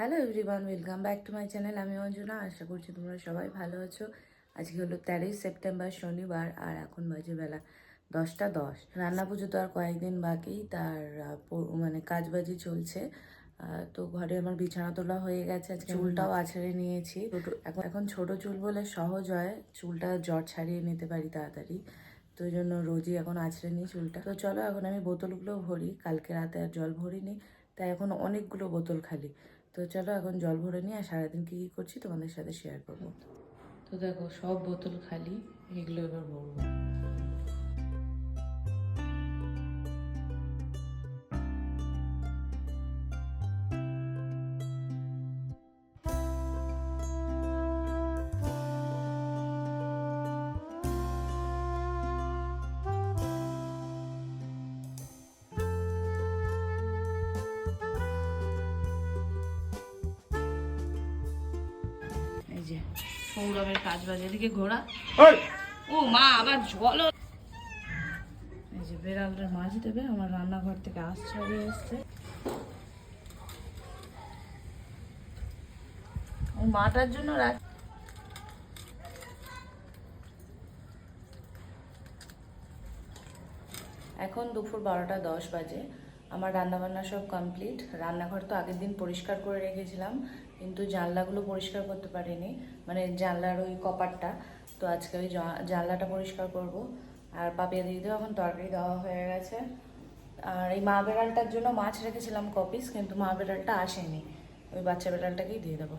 Hello everyone welcome back to my channel আমি অঞ্জনা আশা করছি তোমরা সবাই ভালো আছো। আজকে হলো তেরোই সেপ্টেম্বর শনিবার আর এখন বাজে বেলা দশটা দশ। রান্না পুজো তো আর কয়েকদিন বাকি তার মানে কাজবাজি চলছে। তো ঘরে আমার বিছানা তোলা হয়ে গেছে আজকে চুলটাও আছড়ে নিয়েছি। এখন এখন ছোট চুল বলে সহজ হয় চুলটা জট ছাড়িয়ে নিতে পারি তাড়াতাড়ি। তো ওই জন্য রোজই এখন আছড়ে নিই চুলটা। তো চলো এখন আমি বোতলগুলো ভরি কালকে রাতে আর জল ভরিনি। তাই এখন অনেকগুলো বোতল খালি। তো চলো এখন জল ভরে নিয়ে আর সারাদিন কি কি করছি তোমাদের সাথে শেয়ার করব। তো দেখো, সব বোতল খালি, এগুলো এবার ভরবো। সৌরভের কাজ বাজে এদিকে ঘোড়া। ও মা আবার জল এই যে বেড়ালটা মাছ দেবে আমার রান্নাঘর থেকে ছাড়িয়ে এসছে। মাটার জন্য রাখ এখন দুপুর বারোটা দশ বাজে। আমার রান্নাবান্না সব কমপ্লিট রান্নাঘর তো আগের দিন পরিষ্কার করে রেখেছিলাম, কিন্তু জানলাগুলো পরিষ্কার করতে পারিনি। মানে জানলার ওই কপারটা তো আজকে ওই জানলাটা পরিষ্কার করব। আর পাপিয়া দিদিও এখন তরকারি দেওয়া হয়ে গেছে। আর এই মা বেড়ালটার জন্য মাছ রেখেছিলাম কপিস কিন্তু মা বেড়ালটা আসেনি। ওই বাচ্চা বেড়ালটাকেই দিয়ে দেবো।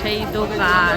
সেই দোকান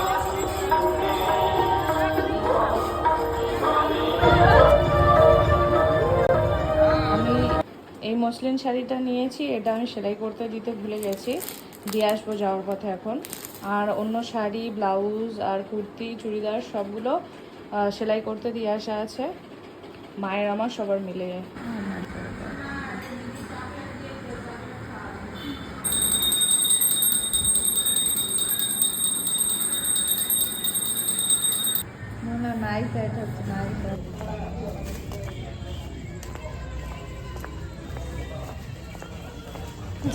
মসলিন শাড়িটা নিয়েছি, এটা আমি সেলাই করতে দিতে ভুলে গেছি। দিয়ে আসব যাওয়ার পথে এখন। আর অন্য শাড়ি, ব্লাউজ আর কুর্তি, চুড়িদার সবগুলো সেলাই করতে দিয়ে আসা আছে। মায়ের আমার সবার মিলে। না নাই সেট হচ্ছে নাই এখন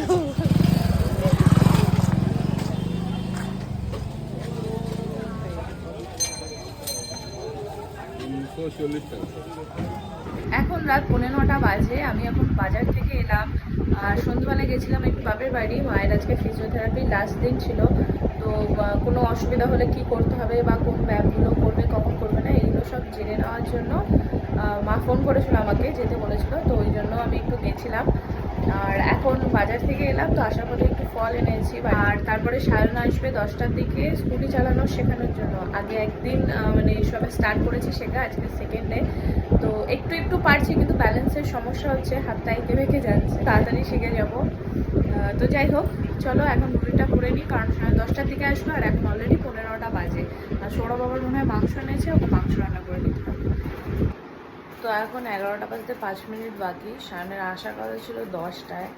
রাত পৌনে নটা বাজে, আমি এখন বাজার থেকে এলাম। আর সন্ধ্যাবেলা গেছিলাম একটু বাপের বাড়ি, মায়ের আজকে ফিজিওথেরাপি লাস্ট দিন ছিল। তো কোনো অসুবিধা হলে কি করতে হবে বা কোন ব্যায়ামগুলো করবে, কখন করবে না এইগুলো সব জেনে নেওয়ার জন্য মা ফোন করেছিল আমাকে, যেতে বলেছিল। তো ওই জন্য আমি একটু গেছিলাম। আর বাজার থেকে এলাম, তো আসার পথে একটু ফল এনেছি। আর তারপরে সায়ন আসবে দশটার দিকে স্কুটি চালানো শেখানোর জন্য। আগে একদিন মানে সবে স্টার্ট করেছি শেখা, আজকে সেকেন্ড ডে তো একটু একটু পারছি, কিন্তু ব্যালেন্সের সমস্যা হচ্ছে, হাতটা এঁকে বেঁকে যাচ্ছে। তাড়াতাড়ি শিখে যাব। তো যাই হোক, চলো এখন রুটিটা করে নিই, কারণ সাড়ে দশটার দিকে আসবে আর এখন অলরেডি পনেরোটা বাজে। আর সৌরভ বাবার মনে হয় মাংস এনেছে, ওকে মাংস রান্না করে দিতে হবে তো এখন এগারোটা বাজতে পাঁচ মিনিট বাকি। সায়নের আসার কথা ছিল দশটায়।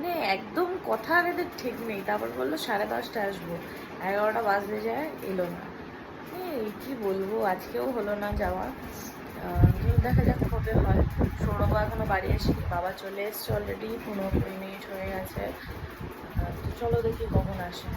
মানে একদম কথা এদের ঠিক নেই। তারপর বলল, সাড়ে দশটা আসব। এগারোটা বাজতে যায় এলো না। এই কি বলব, আজকেও হলো না যাওয়া। দেখা যাক কবে হয়। সৌরভ এখনও বাড়ি আসি বাবা চলে এসছে অলরেডি পনেরো কুড়ি মিনিট হয়ে গেছে। চলো দেখি কখন আসে।